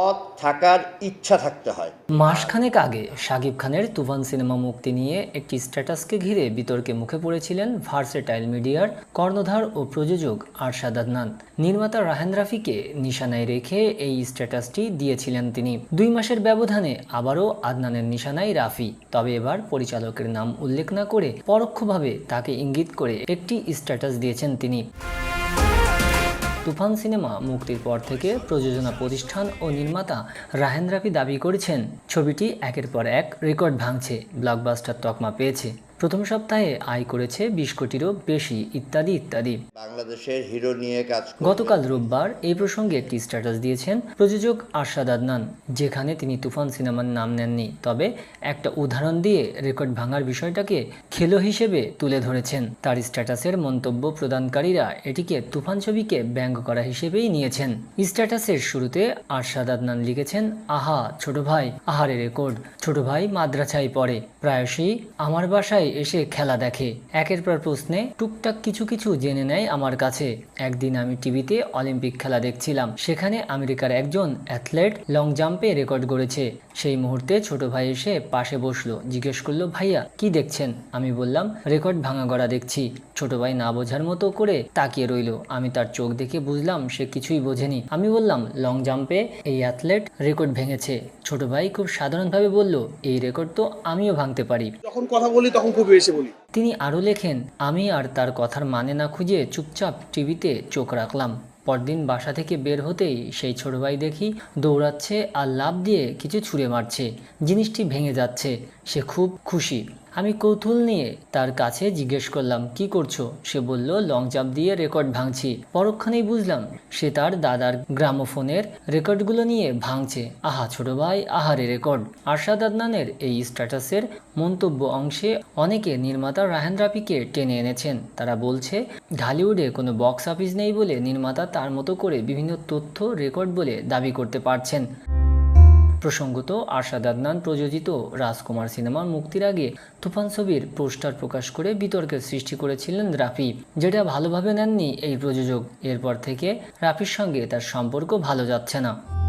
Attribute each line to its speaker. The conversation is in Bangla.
Speaker 1: মত থাকার ইচ্ছা থাকতে হয়।
Speaker 2: মাসখানেক আগে শাকিব খানের তুফান সিনেমা মুক্তি নিয়ে একটি স্ট্যাটাসকে ঘিরে বিতর্কে মুখে পড়েছিলেন ভার্সেটাইল মিডিয়ার কর্ণধার ও প্রযোজক আরশাদ আদনান। নির্মাতা রাহেন রাফিকে নিশানায় রেখে এই স্ট্যাটাসটি দিয়েছিলেন তিনি। দুই মাসের ব্যবধানে আবারও আদনানের নিশানায় রাফি। তবে এবার পরিচালকের নাম উল্লেখ না করে পরোক্ষভাবে তাকে ইঙ্গিত করে একটি স্ট্যাটাস দিয়েছেন তিনি। তুফান সিনেমা মুক্তির পর থেকে প্রযোজনা প্রতিষ্ঠান ও নির্মাতা রাহেন রাফি দাবি করেছেন, ছবিটি একের পর এক রেকর্ড ভাঙছে, ব্লকবাস্টার তকমা পেয়েছে। প্রথম সপ্তাহে আয় করেছে বিশ কোটিরও বেশি ইত্যাদি ইত্যাদি।
Speaker 1: বাংলাদেশের হিরো নিয়ে কাজ
Speaker 2: গতকাল রোববার এই প্রসঙ্গে একটি স্ট্যাটাস দিয়েছেন প্রযোজক আরশাদ আদনান যেখানে তিনি তুফান সিনেমার নাম নেননি। তবে একটা উদাহরণ দিয়ে রেকর্ড ভাঙার বিষয়টাকে খেলো হিসেবে তুলে ধরেছেন। তার স্ট্যাটাসের মন্তব্য প্রদানকারীরা এটিকে তুফান ছবিকে ব্যঙ্গ করা হিসেবেই নিয়েছেন। স্ট্যাটাসের শুরুতে আরশাদ আদনান লিখেছেন আহা ছোট ভাই আহারে রেকর্ড ছোট ভাই মাদ্রাসায় পড়ে প্রায়শই আমার বাসায় এসে খেলা দেখে। একের পর প্রশ্নে টুকটাক কিছু কিছু জেনে নেয় আমার কাছে। একদিন আমি টিভিতে অলিম্পিক খেলা দেখছিলাম। সেখানে আমেরিকার একজন অ্যাথলেট লং জাম্পে রেকর্ড গড়েছে। সেই মুহূর্তে ছোট ভাই এসে পাশে বসল। জিজ্ঞেস করল, ভাইয়া, কি দেখছেন? আমি বললাম, রেকর্ড ভাঙা গড়া দেখছি। ছোট ভাই না বোঝার মতো করে তাকিয়ে রইল। আমি তার চোখ দেখে বুঝলাম, সে কিছুই বোঝেনি। আমি বললাম, লং জাম্পে এই অ্যাথলেট রেকর্ড ভেঙেছে। ছোট ভাই খুব সাধারণভাবে বলল, এই রেকর্ড তো আমিও ভাঙতে পারি।
Speaker 3: যখন কথা বলি তখন খুব এসে বলি।
Speaker 2: তিনি আরও লেখেন, আমি আর তার কথার মানে না খুঁজে চুপচাপ টিভিতে চোখ রাখলাম। পরদিন বাসা থেকে বের হতেই সেই ছোট ভাই দেখি দৌড়াচ্ছে আর লাভ দিয়ে কিছু ছুঁড়ে মারছে। জিনিসটি ভেঙে যাচ্ছে। সে খুব খুশি। আমি কৌতূহল নিয়ে তার কাছে জিজ্ঞেস করলাম, কি করছ? সে বলল, লং জাম্প দিয়ে রেকর্ড ভাঙছি। পরক্ষণেই বুঝলাম, সে তার দাদার গ্রামোফোনের রেকর্ডগুলো নিয়ে ভাঙছে। আহা, ছোট ভাই, আহারে রেকর্ড! আরশাদ আদনানের এই স্ট্যাটাসের মন্তব্য অংশে অনেকে নির্মাতা রাহেন রাফিকে টেনে এনেছেন। তারা বলছে, ঢালিউডে কোনো বক্স অফিস নেই বলে নির্মাতা তার মতো করে বিভিন্ন তথ্য রেকর্ড বলে দাবি করতে পারছেন। প্রসঙ্গত আরশাদ আদনান প্রযোজিত রাজকুমার সিনেমার মুক্তির আগে তুফান ছবির পোস্টার প্রকাশ করে বিতর্কের সৃষ্টি করেছিলেন রাফি, যেটা ভালোভাবে নেননি এই প্রযোজক। এরপর থেকে রাফির সঙ্গে তার সম্পর্ক ভালো যাচ্ছে না।